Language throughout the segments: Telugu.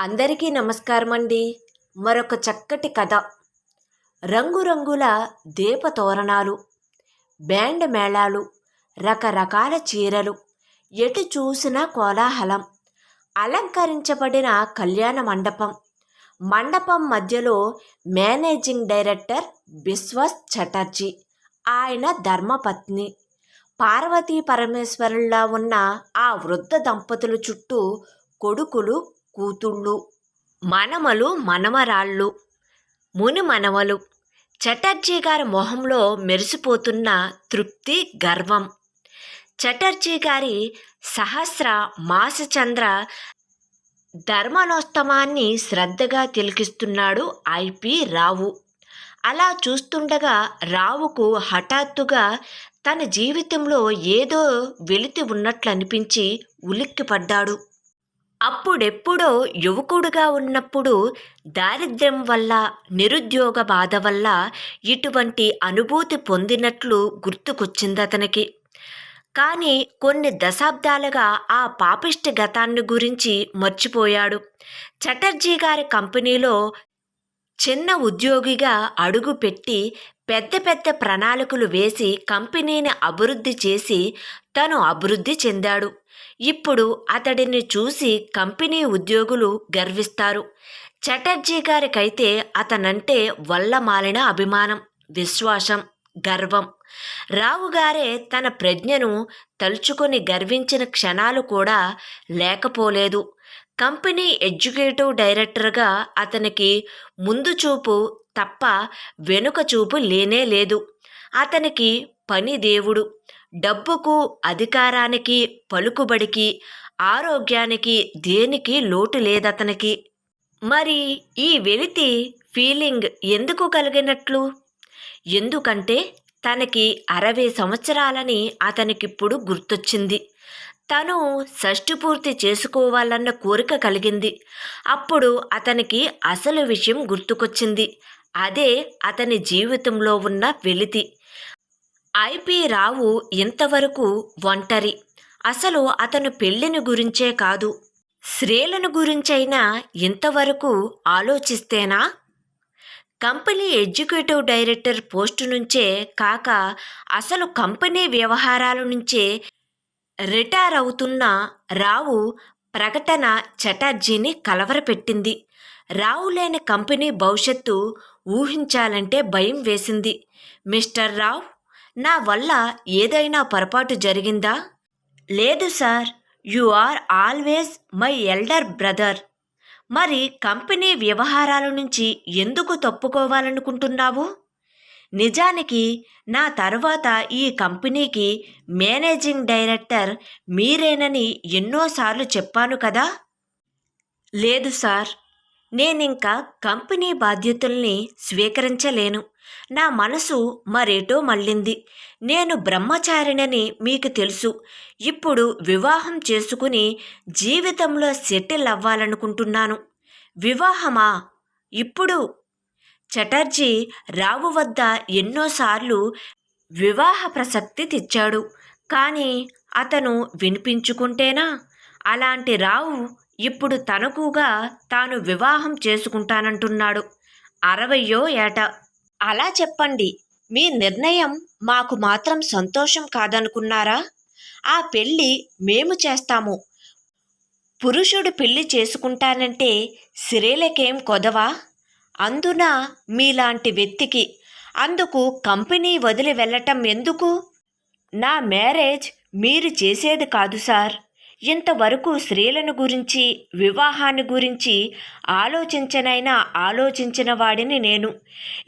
అందరికీ నమస్కారం అండి మరొక చక్కటి కథ. రంగురంగుల దీపతోరణాలు బ్యాండ్ మేళాలు రకరకాల చీరలు ఎటు చూసినా కోలాహలం. అలంకరించబడిన కళ్యాణ మండపం. మండపం మధ్యలో మేనేజింగ్ డైరెక్టర్ బిశ్వాస్ చటర్జీ ఆయన ధర్మపత్ని. పార్వతీ పరమేశ్వరుల్లా ఉన్న ఆ వృద్ధ దంపతుల చుట్టూ కొడుకులు కూతుళ్ళు మనమలు మనమరాళ్ళు ముని మనవలు చటర్జీ గారి మొహంలో మెరిసిపోతున్న తృప్తి గర్వం. చటర్జీ గారి సహస్ర మాసచంద్ర ధర్మానోస్తమాన్ని శ్రద్ధగా తిలకిస్తున్నాడు ఐపి రావు. అలా చూస్తుండగా రావుకు హఠాత్తుగా తన జీవితంలో ఏదో వెలితి ఉన్నట్లు అనిపించి ఉలిక్కిపడ్డాడు. అప్పుడెప్పుడో యువకుడుగా ఉన్నప్పుడు దారిద్ర్యం వల్ల నిరుద్యోగ బాధ వల్ల ఇటువంటి అనుభూతి పొందినట్లు గుర్తుకొచ్చింది అతనికి. కానీ కొన్ని దశాబ్దాలుగా ఆ పాపిష్టి గతాన్ని గురించి మర్చిపోయాడు. చటర్జీ గారి కంపెనీలో చిన్న ఉద్యోగిగా అడుగుపెట్టి పెద్ద పెద్ద ప్రణాళికలు వేసి కంపెనీని అభివృద్ధి చేసి తను అభివృద్ధి చెందాడు. ఇప్పుడు అతడిని చూసి కంపెనీ ఉద్యోగులు గర్విస్తారు. చటర్జీ గారికైతే అతనంటే వల్లమాలిన అభిమానం విశ్వాసం గర్వం. రావుగారే తన ప్రజ్ఞను తలుచుకొని గర్వించిన క్షణాలు కూడా లేకపోలేదు. కంపెనీ ఎగ్జిక్యూటివ్ డైరెక్టర్గా అతనికి ముందు చూపు తప్ప వెనుక చూపు లేనే లేదు. అతనికి పని దేవుడు. డబ్బుకు అధికారానికి పలుకుబడికి ఆరోగ్యానికి దేనికి లోటు లేదతనికి? మరి ఈ వెలితి ఫీలింగ్ ఎందుకు కలిగినట్లు? ఎందుకంటే తనకి అరవై సంవత్సరాలని అతనికిప్పుడు గుర్తొచ్చింది. తను షష్టి పూర్తి చేసుకోవాలన్న కోరిక కలిగింది. అప్పుడు అతనికి అసలు విషయం గుర్తుకొచ్చింది. అదే అతని జీవితంలో ఉన్న వెలితి. ఐపి రావు ఇంతవరకు ఒంటరి. అసలు అతను పెళ్ళిని గురించే కాదు. స్త్రీలను గురించైనా ఇంతవరకు ఆలోచిస్తేనా? కంపెనీ ఎగ్జిక్యూటివ్ డైరెక్టర్ పోస్టు నుంచే కాక అసలు కంపెనీ వ్యవహారాల నుంచే రిటైర్ అవుతున్న రావు ప్రకటన చటర్జీని కలవరపెట్టింది. రావు లేని కంపెనీ భవిష్యత్తు ఊహించాలంటే భయం వేసింది. మిస్టర్ రావు నా వల్ల ఏదైనా పొరపాటు జరిగిందా? లేదు sir. You are always my elder brother. మరి కంపెనీ వ్యవహారాల నుంచి ఎందుకు తప్పుకోవాలనుకుంటున్నావు? నిజానికి నా తర్వాత ఈ కంపెనీకి మేనేజింగ్ డైరెక్టర్ మీరేనని ఎన్నోసార్లు చెప్పాను కదా? లేదు సార్. నేనింకా కంపెనీ బాధ్యతల్ని స్వీకరించలేను. నా మనసు మరేటో మళ్ళింది. నేను బ్రహ్మచారిణని మీకు తెలుసు. ఇప్పుడు వివాహం చేసుకుని జీవితంలో సెటిల్ అవ్వాలనుకుంటున్నాను. వివాహమా? ఇప్పుడు? చటర్జీ రావు వద్ద ఎన్నోసార్లు వివాహ ప్రసక్తి తెచ్చాడు. కానీ అతను వినిపించుకుంటేనా? అలాంటి రావు ఇప్పుడు తనకుగా తాను వివాహం చేసుకుంటానంటున్నాడు. అరవయో ఏట. అలా చెప్పండి. మీ నిర్ణయం మాకు మాత్రం సంతోషం కాదనుకున్నారా? ఆ పెళ్ళి మేము చేస్తాము. పురుషుడు పెళ్ళి చేసుకుంటానంటే స్త్రీలకేం కొదవా? అందున మీలాంటి వ్యక్తికి అందుకు కంపెనీ వదిలి వెళ్ళటం ఎందుకు? నా మ్యారేజ్ మీరు చేసేది కాదు సార్. ఇంతవరకు స్త్రీలను గురించి వివాహాన్ని గురించి ఆలోచించనైనా ఆలోచించిన వాడిని నేను.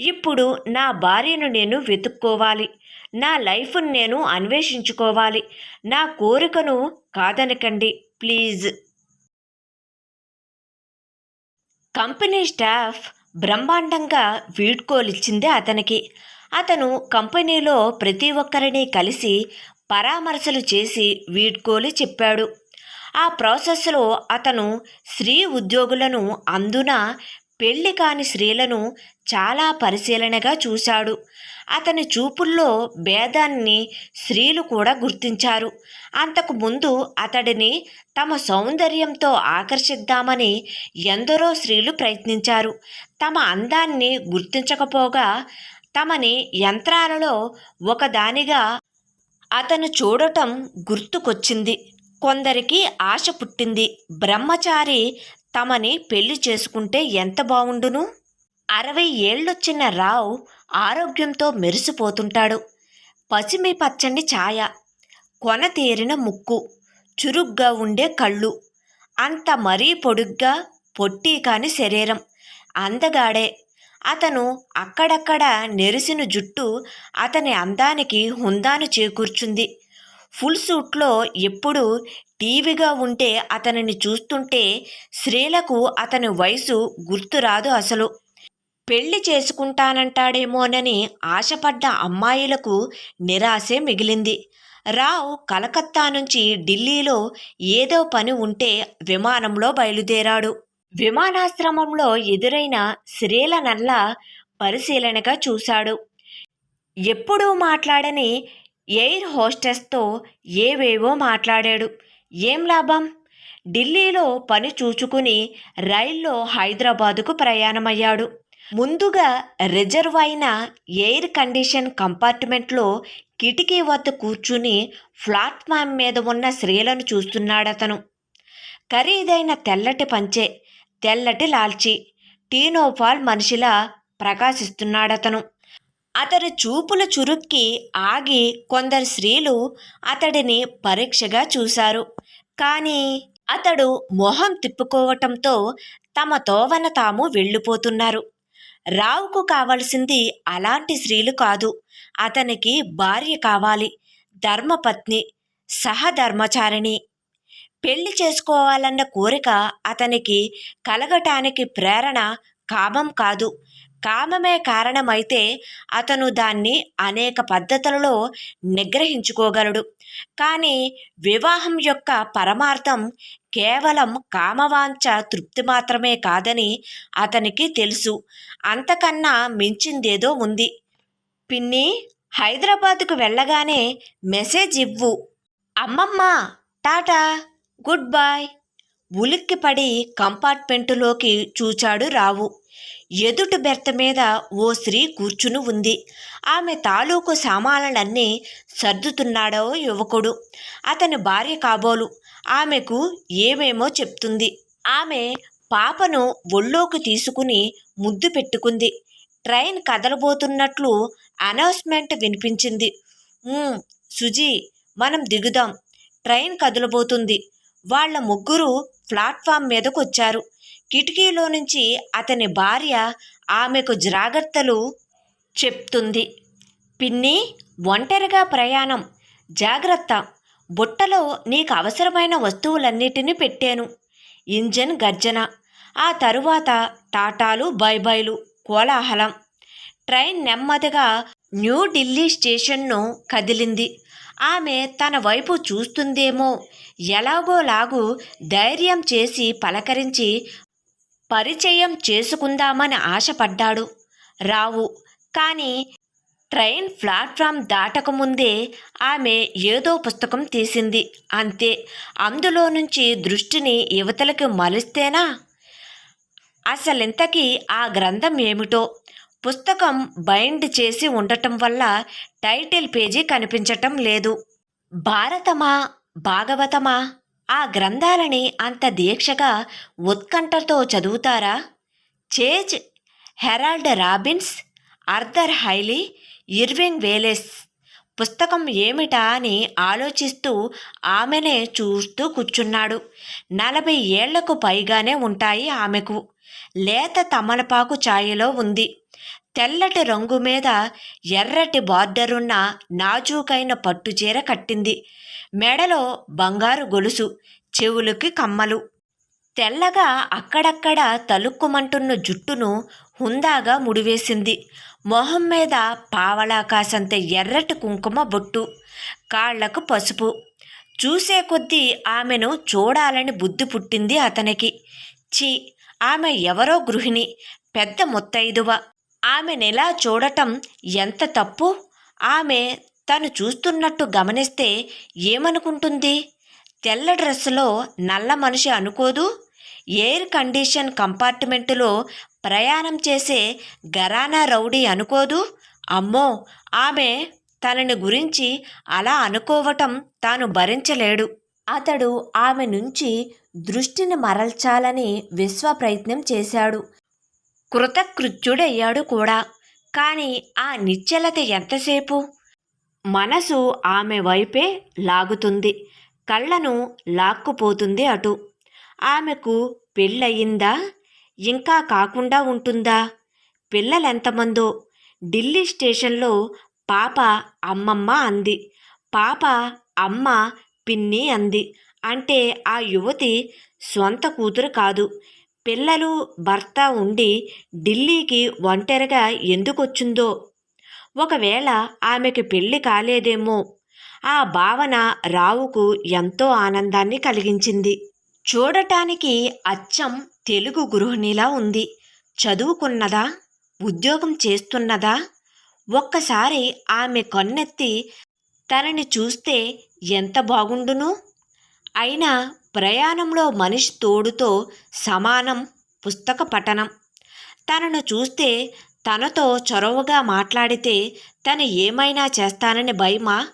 ఇప్పుడు నా భార్యను నేను వెతుక్కోవాలి. నా లైఫ్ను నేను అన్వేషించుకోవాలి. నా కోరికను కాదనకండి ప్లీజ్. కంపెనీ స్టాఫ్ బ్రహ్మాండంగా వీడ్కోలిచ్చింది అతనికి. అతను కంపెనీలో ప్రతి ఒక్కరిని కలిసి పరామర్శలు చేసి వీడ్కోలు చెప్పాడు. ఆ ప్రాసెస్లో అతను స్త్రీ ఉద్యోగులను అందున పెళ్ళి కాని స్త్రీలను చాలా పరిశీలనగా చూశాడు. అతని చూపుల్లో భేదాన్ని స్త్రీలు కూడా గుర్తించారు. అంతకు ముందు అతడిని తమ సౌందర్యంతో ఆకర్షిద్దామని ఎందరో స్త్రీలు ప్రయత్నించారు. తమ అందాన్ని గుర్తించకపోగా తమని యంత్రాలలో ఒకదానిగా అతను చూడటం గుర్తుకొచ్చింది. కొందరికి ఆశ పుట్టింది. బ్రహ్మచారి తమని పెళ్ళి చేసుకుంటే ఎంత బావుండును? అరవై ఏళ్ళొచ్చిన రావు ఆరోగ్యంతో మెరిసిపోతుంటాడు. పసిమి పచ్చని ఛాయ కొనతేరిన ముక్కు చురుగ్గా ఉండే కళ్ళు అంత మరీ పొడుగ్గా పొట్టి కాని శరీరం అందగాడే అతను అక్కడక్కడ నెరిసిన జుట్టు అతని అందానికి హుందాను చేకూర్చుంది. ఫుల్ సూట్లో ఎప్పుడు టీవీగా ఉంటే అతనిని చూస్తుంటే స్త్రీలకు అతని వయసు గుర్తురాదు అసలు. పెళ్ళి చేసుకుంటానంటాడేమోనని ఆశపడ్డ అమ్మాయిలకు నిరాశే మిగిలింది. రావు కలకత్తా నుంచి ఢిల్లీలో ఏదో పని ఉంటే విమానంలో బయలుదేరాడు. విమానాశ్రమంలో ఎదురైన స్త్రీలనల్లా పరిశీలనగా చూశాడు. ఎప్పుడూ మాట్లాడని ఎయిర్ హోస్టెస్తో ఏవేవో మాట్లాడాడు. ఏం లాభం? ఢిల్లీలో పని చూచుకుని రైల్లో హైదరాబాదుకు ప్రయాణమయ్యాడు. ముందుగా రిజర్వ్ అయిన ఎయిర్ కండిషన్ కంపార్ట్మెంట్లో కిటికీ వద్ద కూర్చుని ప్లాట్ఫామ్ మీద ఉన్న స్త్రీలను చూస్తున్నాడతను. ఖరీదైన తెల్లటి పంచే తెల్లటి లాల్చి. టీనోఫాల్ మనిషిలా ప్రకాశిస్తున్నాడతను. అతని చూపులు చురుక్కి ఆగి కొందరు స్త్రీలు అతడిని పరీక్షగా చూశారు. కానీ అతడు మొహం తిప్పుకోవటంతో తమ తోవన తాము వెళ్ళిపోతున్నారు. రావుకు కావలసింది అలాంటి స్త్రీలు కాదు. అతనికి భార్య కావాలి. ధర్మపత్ని సహధర్మచారిణి. పెళ్ళి చేసుకోవాలన్న కోరిక అతనికి కలగటానికి ప్రేరణ కామం కాదు. కామమే కారణమైతే అతను దాన్ని అనేక పద్ధతులలో నిగ్రహించుకోగలడు. కానీ వివాహం యొక్క పరమార్థం కేవలం కామవాంఛ తృప్తి మాత్రమే కాదని అతనికి తెలుసు. అంతకన్నా మించిందేదో ఉంది. పిన్ని హైదరాబాదుకు వెళ్ళగానే మెసేజ్ ఇవ్వు. అమ్మమ్మ టాటా! గుడ్ బాయ్ ఉలిక్కిపడి కంపార్ట్మెంటులోకి చూచాడు రావు. ఎదుటి బెర్త మీద ఓ స్త్రీ కూర్చుని ఉంది. ఆమె తాలూకు సామాన్లన్నీ సర్దుతున్నాడో యువకుడు. అతని భార్య కాబోలు. ఆమెకు ఏమేమో చెప్తుంది. ఆమె పాపను ఒళ్ళోకి తీసుకుని ముద్దు పెట్టుకుంది. ట్రైన్ కదలబోతున్నట్లు అనౌన్స్మెంట్ వినిపించింది. సుజీ మనం దిగుదాం. ట్రైన్ కదలబోతుంది. వాళ్ళ ముగ్గురు ప్లాట్ఫామ్ మీదకు వచ్చారు కిటికీలో నుంచి అతని భార్య ఆమెకు జాగ్రత్తలు చెప్తుంది. పిన్ని ఒంటరిగా ప్రయాణం. జాగ్రత్త. బుట్టలో నీకు అవసరమైన వస్తువులన్నిటినీ పెట్టాను. ఇంజన్ గర్జన. ఆ తరువాత టాటాలు బైబైలు కోలాహలం. ట్రైన్ నెమ్మదిగా న్యూఢిల్లీ స్టేషన్ను కదిలింది. ఆమె తన వైపు చూస్తుందేమో. ఎలాగోలాగు ధైర్యం చేసి పలకరించి పరిచయం చేసుకుందామని ఆశపడ్డాడు. రావు. కానీ ట్రైన్ ప్లాట్ఫామ్ దాటకముందే ఆమె ఏదో పుస్తకం తీసింది. అంతే. అందులో నుంచి దృష్టిని యువతలకు మలిస్తేనా? అసలింతకీ ఆ గ్రంథం ఏమిటో పుస్తకం బైండ్ చేసి ఉండటం వల్ల టైటిల్ పేజీ కనిపించటం లేదు. భారతమా భాగవతమా? ఆ గ్రంథాలని అంత దీక్షగా ఉత్కంఠతో చదువుతారా? Chase Harold Robbins Arthur Hailey Irving Wallace పుస్తకం ఏమిటా అని ఆలోచిస్తూ ఆమెనే చూస్తూ కూర్చున్నాడు. నలభై ఏళ్ళకు పైగానే ఉంటాయి ఆమెకు. లేత తమలపాకు ఛాయలో ఉంది. తెల్లటి రంగు మీద ఎర్రటి బార్డరున్న నాజూకైన పట్టుచీర కట్టింది. మెడలో బంగారు గొలుసు చెవులకి కమ్మలు. తెల్లగా అక్కడక్కడ తలుక్కుమంటున్న జుట్టును హుందాగా ముడివేసింది. మొహం మీద పావలాకాశంత ఎర్రటి కుంకుమ బొట్టు కాళ్ళకు పసుపు. చూసే కొద్దీ ఆమెను చూడాలని బుద్ధి పుట్టింది అతనికి. చి ఆమె ఎవరో గృహిణి పెద్ద ముత్తైదువ ఆమెనెలా చూడటం ఎంత తప్పు? ఆమె తను చూస్తున్నట్టు గమనిస్తే ఏమనుకుంటుంది? తెల్ల డ్రెస్సులో నల్ల మనిషి అనుకోదు? ఎయిర్ కండిషన్ కంపార్ట్మెంటులో ప్రయాణం చేసే గరానా రౌడీ అనుకోదు? అమ్మో! ఆమె తనని గురించి అలా అనుకోవటం తాను భరించలేడు. అతడు ఆమె నుంచి దృష్టిని మరల్చాలని విశ్వ ప్రయత్నం చేశాడు. కృతకృత్యుడయ్యాడు కూడా. కానీ ఆ నిశ్చలత ఎంతసేపు? మనసు ఆమె వైపే లాగుతుంది. కళ్ళను లాక్కుపోతుంది అటు. ఆమెకు పెళ్ళయిందా? ఇంకా కాకుండా ఉంటుందా? పిల్లలెంతమందో. ఢిల్లీ స్టేషన్లో పాప అమ్మమ్మ అంది. పాప అమ్మ పిన్ని అంది. అంటే ఆ యువతి సొంత కూతురు కాదు. పిల్లలు భర్త ఉండి ఢిల్లీకి ఒంటరిగా ఎందుకొచ్చిందో? ఒకవేళ ఆమెకి పెళ్ళి కాలేదేమో? ఆ భావన రావుకు ఎంతో ఆనందాన్ని కలిగించింది. చూడటానికి అచ్చం తెలుగు గృహిణిలా ఉంది. చదువుకున్నదా? ఉద్యోగం చేస్తున్నదా? ఒక్కసారి ఆమె కన్నెత్తి తనని చూస్తే ఎంత బాగుండును? అయినా ప్రయాణంలో మనిషి తోడుతో సమానం పుస్తక పఠనం. తనను చూస్తే తనతో చొరవగా మాట్లాడితే తను ఏమైనా చేస్తానని భయమా?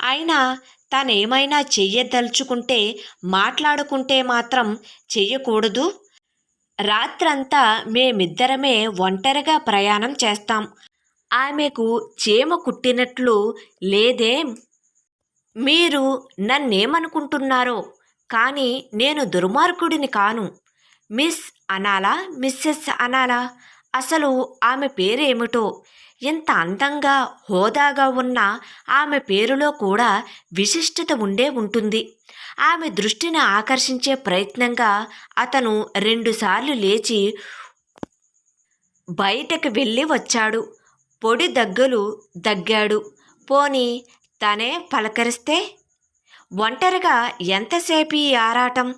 అయినా తనేమైనా చెయ్యదలుచుకుంటే మాట్లాడుకుంటే మాత్రం చెయ్యకూడదు? రాత్రంతా మేమిద్దరమే ఒంటరిగా ప్రయాణం చేస్తాం. ఆమెకు చీమ కుట్టినట్లు లేదేం? మీరు నన్నేమనుకుంటున్నారో కానీ నేను దుర్మార్గుడిని కాను. మిస్ అనాలా మిస్సెస్ అనాలా? అసలు ఆమె పేరేమిటో? ఎంత అందంగా హోదాగా ఉన్న ఆమె పేరులో కూడా విశిష్టత ఉండే ఉంటుంది. ఆమె దృష్టిని ఆకర్షించే ప్రయత్నంగా అతను రెండుసార్లు లేచి బయటకు వెళ్ళి వచ్చాడు. పొడి దగ్గులు దగ్గాడు. పోని తనే పలకరిస్తే ఒంటరిగా ఎంతసేపు ఈ ఆరాటం?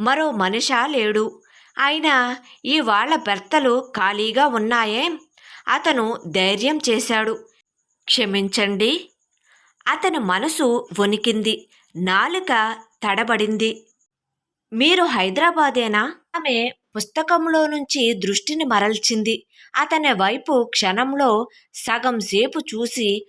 మరో మనిషా లేడు. అయినా ఇవాళ భర్తలు ఖాళీగా ఉన్నాయే? అతను ధైర్యం చేశాడు. క్షమించండి. అతని మనసు వణికింది. నాలుక తడబడింది. మీరు హైదరాబాదేనా? ఆమె పుస్తకంలో నుంచి దృష్టిని మరల్చింది. అతని వైపు క్షణంలో సగం సేపు చూసి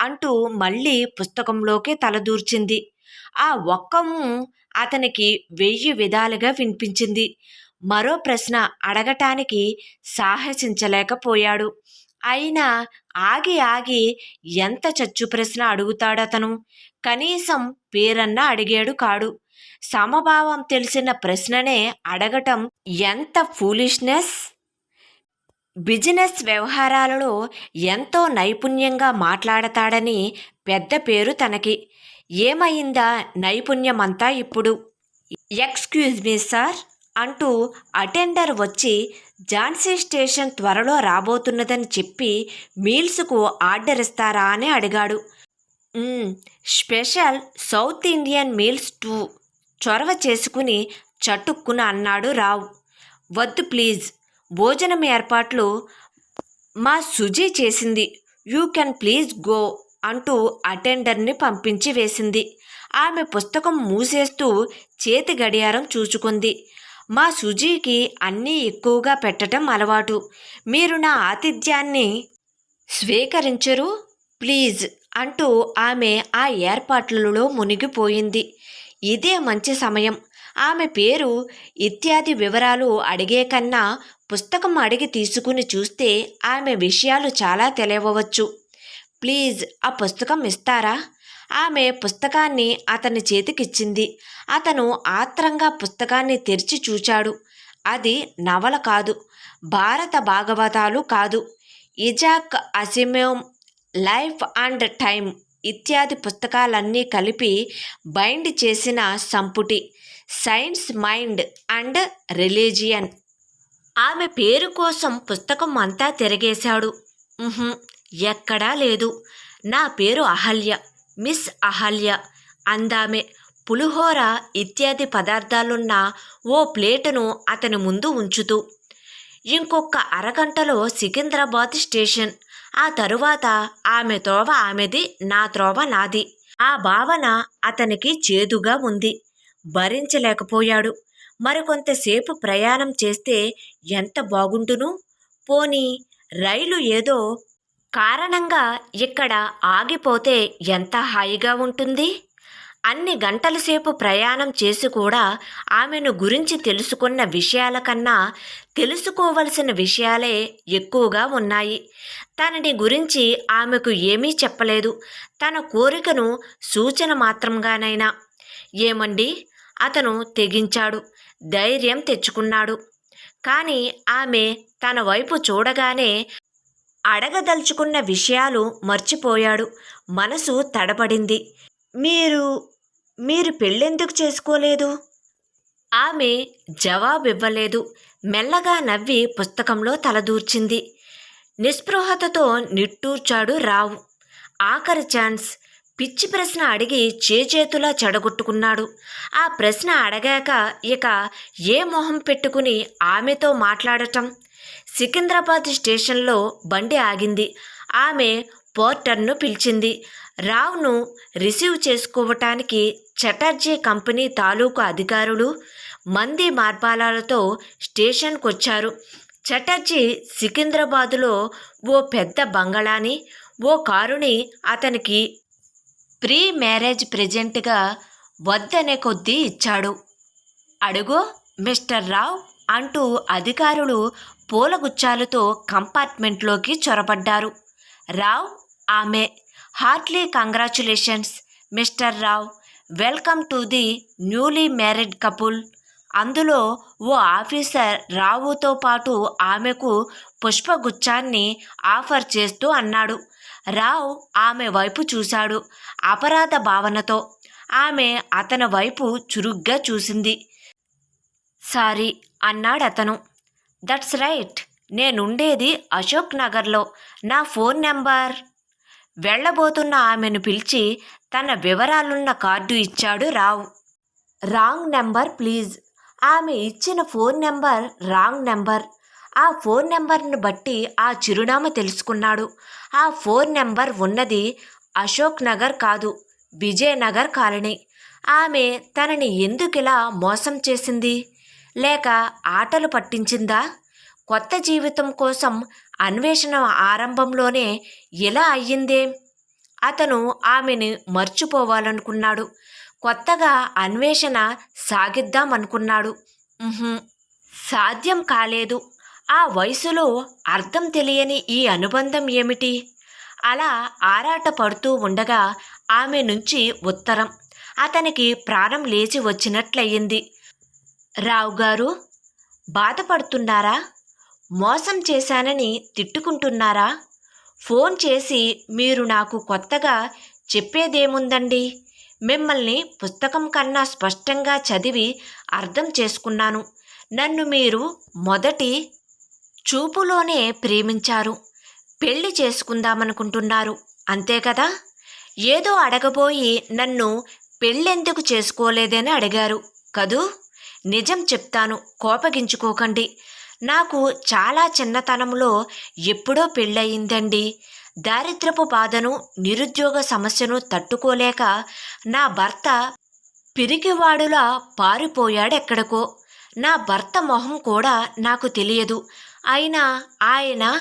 అంటూ మళ్ళీ పుస్తకంలోకి తలదూర్చింది. ఆ ఒక్కము అతనికి వెయ్యి విధాలుగా వినిపించింది. మరో ప్రశ్న అడగటానికి సాహసించలేకపోయాడు. అయినా ఆగి ఆగి ఎంత చచ్చు ప్రశ్న అడుగుతాడతను? కనీసం పేరన్నా అడిగాడు కాడు. సమభావం తెలిసిన ప్రశ్ననే అడగటం ఎంత ఫూలిష్నెస్? బిజినెస్ వ్యవహారాలలో ఎంతో నైపుణ్యంగా మాట్లాడతాడని పెద్ద పేరు తనకి. ఏమైందా నైపుణ్యమంతా ఇప్పుడు? ఎక్స్క్యూజ్ మీ సార్ అంటూ అటెండర్ వచ్చి ఝాన్సీ స్టేషన్ త్వరలో రాబోతున్నదని చెప్పి మీల్స్కు ఆర్డర్ ఇస్తారా అని అడిగాడు. Special South Indian meals two. చొరవ చేసుకుని చటుక్కున అన్నాడు రావు. వద్దు ప్లీజ్ భోజనం ఏర్పాట్లు మా సుజీ చేసింది. యూ కెన్ ప్లీజ్ గో అంటూ అటెండర్ని పంపించి వేసింది. ఆమె పుస్తకం మూసేస్తూ చేతి గడియారం చూచుకుంది. మా సుజీకి అన్నీ ఎక్కువగా పెట్టడం అలవాటు. మీరు నా ఆతిథ్యాన్ని స్వీకరించరు ప్లీజ్ అంటూ ఆమె ఆ ఏర్పాట్లలో మునిగిపోయింది. ఇదే మంచి సమయం. ఆమె పేరు ఇత్యాది వివరాలు అడిగే కన్నా పుస్తకం అడిగి తీసుకుని చూస్తే ఆమె విషయాలు చాలా తెలియవచ్చు. ప్లీజ్ ఆ పుస్తకం ఇస్తారా? ఆమె పుస్తకాన్ని అతని చేతికిచ్చింది. అతను ఆత్రంగా పుస్తకాన్ని తెరిచి చూచాడు. అది నవల కాదు భారత భాగవతాలు కాదు. Isaac Asimov life and time ఇత్యాది పుస్తకాలన్నీ కలిపి బైండ్ చేసిన సంపుటి. Science mind and religion. ఆమె పేరు కోసం పుస్తకం అంతా తిరగేశాడు. ఎక్కడా లేదు. నా పేరు అహల్య మిస్ అహల్య అందామె. పులిహోర ఇత్యాది పదార్థాలున్న ఓ ప్లేటును అతని ముందు ఉంచుతూ. ఇంకొక అరగంటలో సికింద్రాబాద్ స్టేషన్. ఆ తరువాత ఆమె త్రోవ ఆమెది నా త్రోవ నాది. ఆ భావన అతనికి చేదుగా ఉంది. భరించలేకపోయాడు. మరికొంతసేపు ప్రయాణం చేస్తే ఎంత బాగుండును? పోనీ రైలు ఏదో కారణంగా ఇక్కడ ఆగిపోతే ఎంత హాయిగా ఉంటుంది? అన్ని గంటల సేపు ప్రయాణం చేసి కూడా ఆమెను గురించి తెలుసుకున్న విషయాల కన్నా తెలుసుకోవలసిన విషయాలే ఎక్కువగా ఉన్నాయి. తనని గురించి ఆమెకు ఏమీ చెప్పలేదు. తన కోరికను సూచన మాత్రంగానైనా. ఏమండి? అతను తెగించాడు ధైర్యం తెచ్చుకున్నాడు. కానీ ఆమె తన వైపు చూడగానే అడగదలుచుకున్న విషయాలు మర్చిపోయాడు. మనసు తడబడింది మీరు మీరు పెళ్ళెందుకు చేసుకోలేదు? ఆమె జవాబివ్వలేదు. మెల్లగా నవ్వి పుస్తకంలో తలదూర్చింది. నిస్పృహతతో నిట్టూర్చాడు రావు. ఆఖరి ఛాన్స్ పిచ్చి ప్రశ్న అడిగి చేజేతులా చెడగొట్టుకున్నాడు. ఆ ప్రశ్న అడగాక ఇక ఏ మొహం పెట్టుకుని ఆమెతో మాట్లాడటం? సికింద్రాబాద్ స్టేషన్లో బండి ఆగింది. ఆమె పోర్టర్ను పిలిచింది. రావును రిసీవ్ చేసుకోవటానికి చటర్జీ కంపెనీ తాలూకు అధికారులు మంది మార్బాలాలతో స్టేషన్కొచ్చారు. చటర్జీ సికింద్రాబాదులో ఓ పెద్ద బంగళాని ఓ కారుని అతనికి ప్రీ మ్యారేజ్ ప్రెజెంట్గా వద్దనే కొద్దీ ఇచ్చాడు. అడుగో మిస్టర్ రావ్ అంటూ అధికారులు పూలగుచ్చాలతో కంపార్ట్మెంట్లోకి చొరబడ్డారు. రావ్ ఆమె heartily congratulations mister Rao welcome to the newly married couple. అందులో ఓ ఆఫీసర్ రావుతో పాటు ఆమెకు పుష్పగుచ్చాన్ని ఆఫర్ చేస్తూ అన్నాడు. రావ్ ఆమె వైపు చూశాడు. అపరాధ భావనతో ఆమె అతని వైపు చురుగ్గా చూసింది. సారీ అన్నాడు అతను దట్స్ రైట్. నేనుండేది అశోక్ నగర్లో. నా ఫోన్ నెంబర్. వెళ్ళబోతున్న ఆమెను పిలిచి తన వివరాలున్న కార్డు ఇచ్చాడు రావు. Wrong number please. ఆమె ఇచ్చిన ఫోన్ నెంబర్ రాంగ్ నెంబర్. ఆ ఫోన్ నెంబర్ను బట్టి ఆ చిరునామా తెలుసుకున్నాడు. ఆ ఫోన్ నెంబర్ ఉన్నది అశోక్ నగర్ కాదు విజయనగర్ కాలనీ. ఆమె తనని ఎందుకిలా మోసం చేసింది? లేక ఆటలు పట్టించిందా? కొత్త జీవితం కోసం అన్వేషణ ఆరంభంలోనే ఇలా అయ్యిందే? అతను ఆమెను మర్చిపోవాలనుకున్నాడు. కొత్తగా అన్వేషణ సాగిద్దామనుకున్నాడు. సాధ్యం కాలేదు. ఆ వయసులో అర్థం తెలియని ఈ అనుబంధం ఏమిటి? అలా ఆరాట పడుతూ ఉండగా ఆమె నుంచి ఉత్తరం. అతనికి ప్రాణం లేచి వచ్చినట్లయింది. రావు గారు బాధపడుతున్నారా? మోసం చేశానని తిట్టుకుంటున్నారా? ఫోన్ చేసి మీరు నాకు కొత్తగా చెప్పేదేముందండి? మిమ్మల్ని పుస్తకం కన్నా స్పష్టంగా చదివి అర్థం చేసుకున్నాను. నన్ను మీరు మొదటి చూపులోనే ప్రేమించారు. పెళ్ళి చేసుకుందామనుకుంటున్నారు. అంతే కదా? ఏదో అడగబోయి నన్ను పెళ్ళెందుకు చేసుకోలేదని అడిగారు. కదూ? నిజం చెప్తాను. కోపగించుకోకండి. నాకు చాలా చిన్నతనంలో ఎప్పుడో పెళ్ళయిందండి. దారిద్రపు బాధను నిరుద్యోగ సమస్యను తట్టుకోలేక నా భర్త పిరికివాడులా పారిపోయాడెక్కడికో. నా భర్త మొహం కూడా నాకు తెలియదు. అయినా ఆయన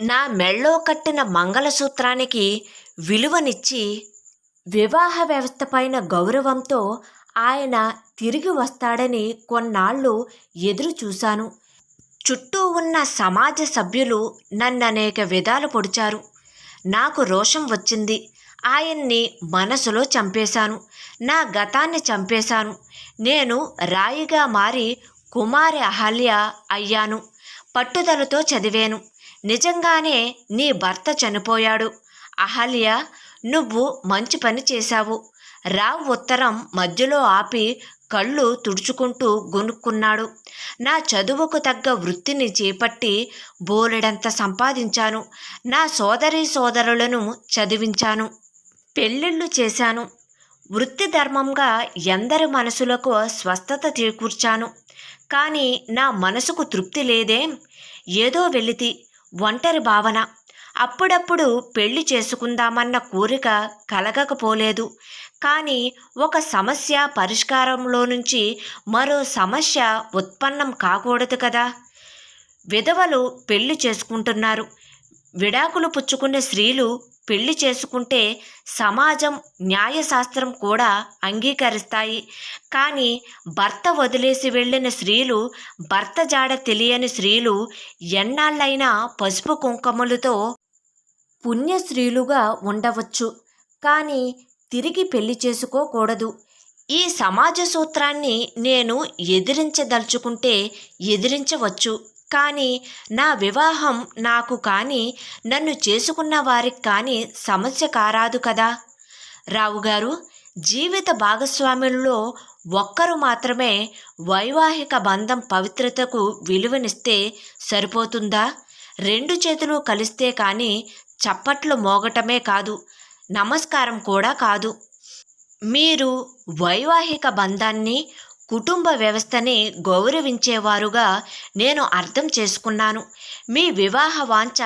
నా మెళ్ళో కట్టిన మంగళసూత్రానికి విలువనిచ్చి వివాహ వ్యవస్థ పైన గౌరవంతో ఆయన తిరిగి వస్తాడని కొన్నాళ్ళు ఎదురు చూశాను. చుట్టూ ఉన్న సమాజ సభ్యులు నన్ను అనేక విధాలు పొడిచారు. నాకు రోషం వచ్చింది. ఆయన్ని మనసులో చంపేశాను. నా గతాన్ని చంపేశాను. నేను రాయిగా మారి కుమారి అహల్య అయ్యాను. పట్టుదలతో చదివాను. నిజంగానే నీ భర్త చనిపోయాడు. అహల్య నువ్వు మంచి పని చేశావు. రావ్ ఉత్తరం మధ్యలో ఆపి కళ్ళు తుడుచుకుంటూ గొనుక్కున్నాడు. నా చదువుకు తగ్గ వృత్తిని చేపట్టి బోలెడంత సంపాదించాను. నా సోదరి సోదరులను చదివించాను. పెళ్ళిళ్ళు చేశాను. వృత్తి ధర్మంగా ఎందరి మనసులకు స్వస్థత చేకూర్చాను. కానీ నా మనసుకు తృప్తి లేదేం. ఏదో వెలితి ఒంటరి భావన. అప్పుడప్పుడు పెళ్ళి చేసుకుందామన్న కోరిక కలగకపోలేదు. కానీ ఒక సమస్య పరిష్కారంలో నుంచి మరో సమస్య ఉత్పన్నం కాకూడదు కదా. విధవలు పెళ్ళి చేసుకుంటున్నారు. విడాకులు పుచ్చుకునే స్త్రీలు పెళ్ళి చేసుకుంటే సమాజం న్యాయశాస్త్రం కూడా అంగీకరిస్తాయి. కానీ భర్త వదిలేసి వెళ్ళిన స్త్రీలు భర్త జాడ తెలియని స్త్రీలు ఎన్నాళ్ళైనా పసుపు కుంకుమలతో పుణ్యశ్రీలుగా ఉండవచ్చు. కానీ తిరిగి పెళ్ళి చేసుకోకూడదు. ఈ సమాజ సూత్రాన్ని నేను ఎదిరించదలుచుకుంటే ఎదిరించవచ్చు. కానీ నా వివాహం నాకు కానీ నన్ను చేసుకున్న వారికి కానీ సమస్య కారాదు కదా. రావుగారు జీవిత భాగస్వాములలో ఒక్కరు మాత్రమే వైవాహిక బంధం పవిత్రతకు విలువనిస్తే సరిపోతుందా? రెండు చేతులు కలిస్తే కానీ చప్పట్లు మోగటమే కాదు నమస్కారం కూడా కాదు. మీరు వైవాహిక బంధాన్ని కుటుంబ వ్యవస్థని గౌరవించేవారుగా నేను అర్థం చేసుకున్నాను. మీ వివాహ వాంఛ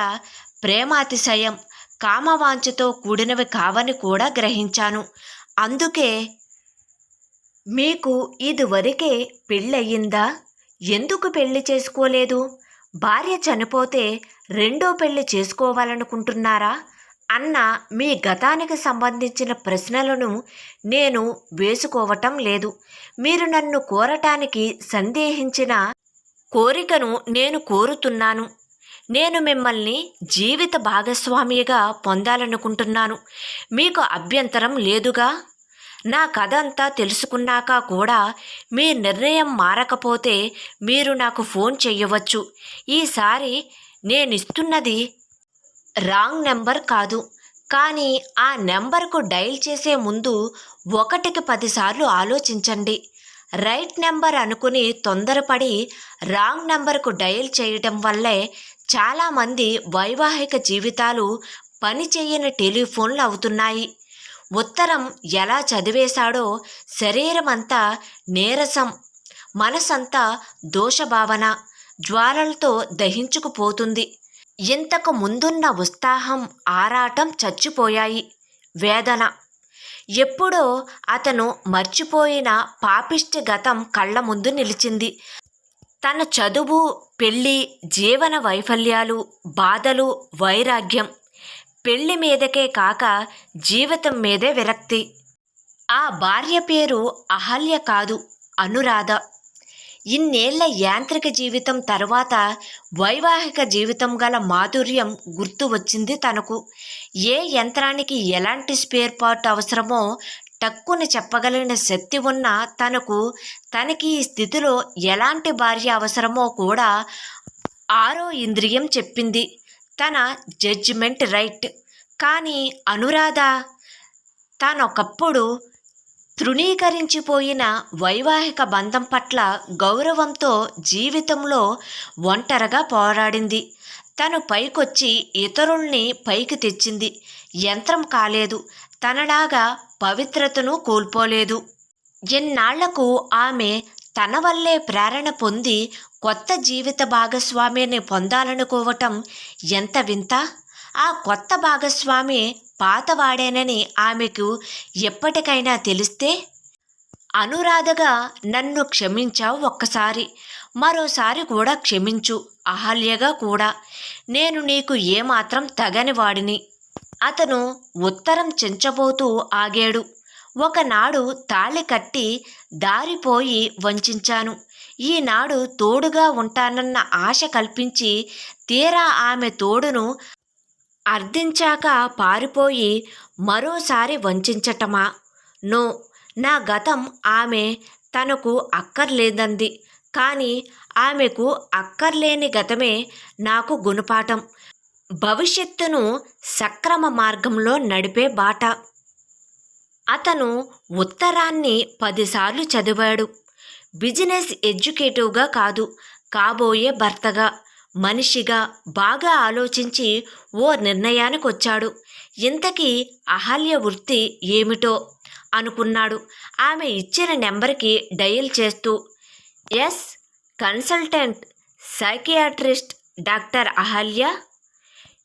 ప్రేమాతిశయం కామవాంఛతో కూడినవి కావని కూడా గ్రహించాను. అందుకే మీకు ఇదివరకే పెళ్ళయిందా? ఎందుకు పెళ్ళి చేసుకోలేదు? భార్య చనిపోతే రెండో పెళ్ళి చేసుకోవాలనుకుంటున్నారా? అన్న మీ గతానికి సంబంధించిన ప్రశ్నలను నేను వేసుకోవటం లేదు. మీరు నన్ను కోరటానికి సందేహించిన కోరికను నేను కోరుతున్నాను. నేను మిమ్మల్ని జీవిత భాగస్వామిగా పొందాలనుకుంటున్నాను. మీకు అభ్యంతరం లేదుగా? నా కథ అంతా తెలుసుకున్నాక కూడా మీ నిర్ణయం మారకపోతే మీరు నాకు ఫోన్ చెయ్యవచ్చు ఈసారి నేనిస్తున్నది రాంగ్ నెంబర్ కాదు. కానీ ఆ నెంబర్కు డైల్ చేసే ముందు ఒకటికి పదిసార్లు ఆలోచించండి. రైట్ నెంబర్ అనుకుని తొందరపడి రాంగ్ నెంబర్కు డయల్ చేయటం వల్లే చాలామంది వైవాహిక జీవితాలు పనిచేయని టెలిఫోన్లు అవుతున్నాయి. ఉత్తరం ఎలా చదివేశాడో శరీరమంతా నీరసం మనసంతా దోషభావన జ్వాలలతో దహించుకుపోతుంది. ఇంతకు ముందున్న ఉత్సాహం ఆరాటం చచ్చిపోయాయి. వేదన. ఎప్పుడో అతను మర్చిపోయిన పాపిష్టి గతం కళ్ళ ముందు నిలిచింది. తన చదువు పెళ్ళి జీవన వైఫల్యాలు బాధలు వైరాగ్యం పెళ్ళి మీదకే కాక జీవితం మీదే విరక్తి. ఆ భార్య పేరు అహల్య కాదు అనురాధ. ఇన్నేళ్ళ యాంత్రిక జీవితం తర్వాత వైవాహిక జీవితం గల మాధుర్యం గుర్తు వచ్చింది తనకు. ఏ యంత్రానికి ఎలాంటి స్పేర్ పార్ట్ అవసరమో టక్కుని చెప్పగలిగిన శక్తి ఉన్న తనకు తనకి ఈ స్థితిలో ఎలాంటి భార్య అవసరమో కూడా ఆరో ఇంద్రియం చెప్పింది. తన జడ్జిమెంట్ రైట్. కానీ అనురాధ తానొకప్పుడు తృణీకరించిపోయిన వైవాహిక బంధం పట్ల గౌరవంతో జీవితంలో ఒంటరిగా పోరాడింది. తను పైకొచ్చి ఇతరుల్ని పైకి తెచ్చింది. యంత్రం కాలేదు. తనలాగా పవిత్రతను కోల్పోలేదు. ఎన్నాళ్ళకు ఆమె తన వల్లే ప్రేరణ పొంది కొత్త జీవిత భాగస్వామిని పొందాలనుకోవటం ఎంత వింత? ఆ కొత్త భాగస్వామి పాతవాడేనని ఆమెకు ఎప్పటికైనా తెలిస్తే? అనురాధగా నన్ను క్షమించావు ఒక్కసారి మరోసారి కూడా క్షమించు అహల్యగా కూడా. నేను నీకు ఏమాత్రం తగని వాడిని. అతను ఉత్తరం చెంచబోతూ ఆగాడు. ఒకనాడు తాళి కట్టి దారిపోయి వంచాను. ఈనాడు తోడుగా ఉంటానన్న ఆశ కల్పించి తీరా ఆమె తోడును అర్థించాక పారిపోయి మరోసారి వంచటమా? నో నా గతం ఆమె తనకు అక్కర్లేదంది. కానీ ఆమెకు అక్కర్లేని గతమే నాకు గుణపాఠం. భవిష్యత్తును సక్రమ మార్గంలో నడిపే బాట. అతను ఉత్తరాన్ని పదిసార్లు చదివాడు. బిజినెస్ ఎడ్యుకేటివ్గా కాదు కాబోయే భర్తగా. మనిషిగా బాగా ఆలోచించి ఓ నిర్ణయానికి వచ్చాడు ఇంతకీ అహల్య వృత్తి ఏమిటో అనుకున్నాడు. ఆమె ఇచ్చిన నెంబర్కి డయల్ చేస్తూ yes consultant psychiatrist doctor Ahalya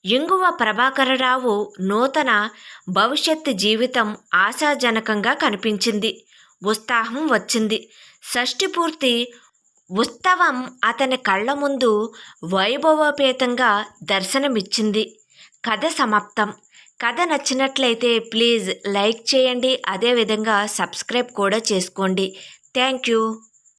Inguva Prabhakararao నూతన భవిష్యత్ జీవితం ఆశాజనకంగా కనిపించింది. ఉత్సాహం వచ్చింది. షష్టి పూర్తి ఉత్సవం అతని కళ్ళ ముందు వైభవోపేతంగా దర్శనమిచ్చింది. కథ సమాప్తం. కథ నచ్చినట్లయితే ప్లీజ్ లైక్ చేయండి. అదేవిధంగా సబ్స్క్రైబ్ కూడా చేసుకోండి. Thank you.